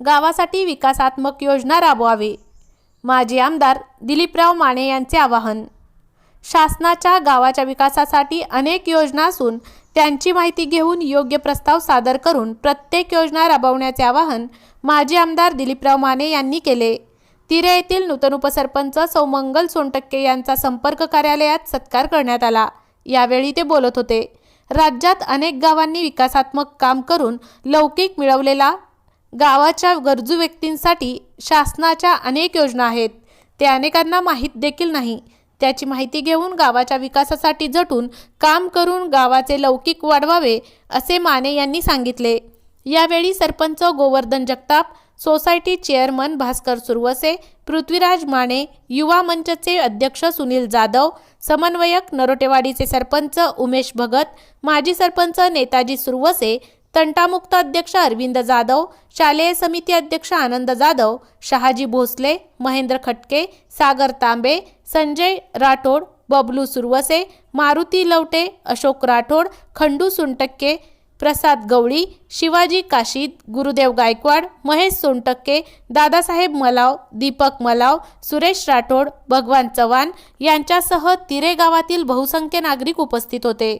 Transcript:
गावासाठी विकासात्मक योजना राबवावी. माजी आमदार दिलीपराव माने यांचे आवाहन. शासनाच्या गावाच्या विकासासाठी अनेक योजना असून त्यांची माहिती घेऊन योग्य प्रस्ताव सादर करून प्रत्येक योजना राबवण्याचे आवाहन माजी आमदार दिलीपराव माने यांनी केले. तिरे येथील नूतन उपसरपंच सौमंगल सोनटक्के यांचा संपर्क कार्यालयात सत्कार करण्यात आला. यावेळी ते बोलत होते राज्यात अनेक गावांनी विकासात्मक काम करून लौकिक मिळवलेला गावाच्या गरजू व्यक्तींसाठी शासनाच्या अनेक योजना आहेत. ते अनेकांना माहीत देखील नाही. त्याची माहिती घेऊन गावाच्या विकासासाठी झटून काम करून गावाचे लौकिक वाढवावे असे माने यांनी सांगितले. यावेळी सरपंच गोवर्धन जगताप सोसायटी चेअरमन भास्कर सुरवसे पृथ्वीराज माने युवा मंचचे अध्यक्ष सुनील जाधव समन्वयक नरोटेवाडीचे सरपंच उमेश भगत माजी सरपंच नेताजी सुरवसे तंटामुक्त अध्यक्ष अरविंद जाधव शालेय समिती अध्यक्ष आनंद जाधव शहाजी भोसले महेंद्र खटके सागर तांबे संजय राठोड बबलू सुरवसे मारुती लवटे अशोक राठोड खंडू सोनटक्के प्रसाद गवळी शिवाजी काशीद गुरुदेव गायकवाड महेश सोनटक्के दादासाहेब मलाव दीपक मलाव सुरेश राठोड भगवान चव्हाण यांच्यासह तिरे गावातील बहुसंख्य नागरिक उपस्थित होते.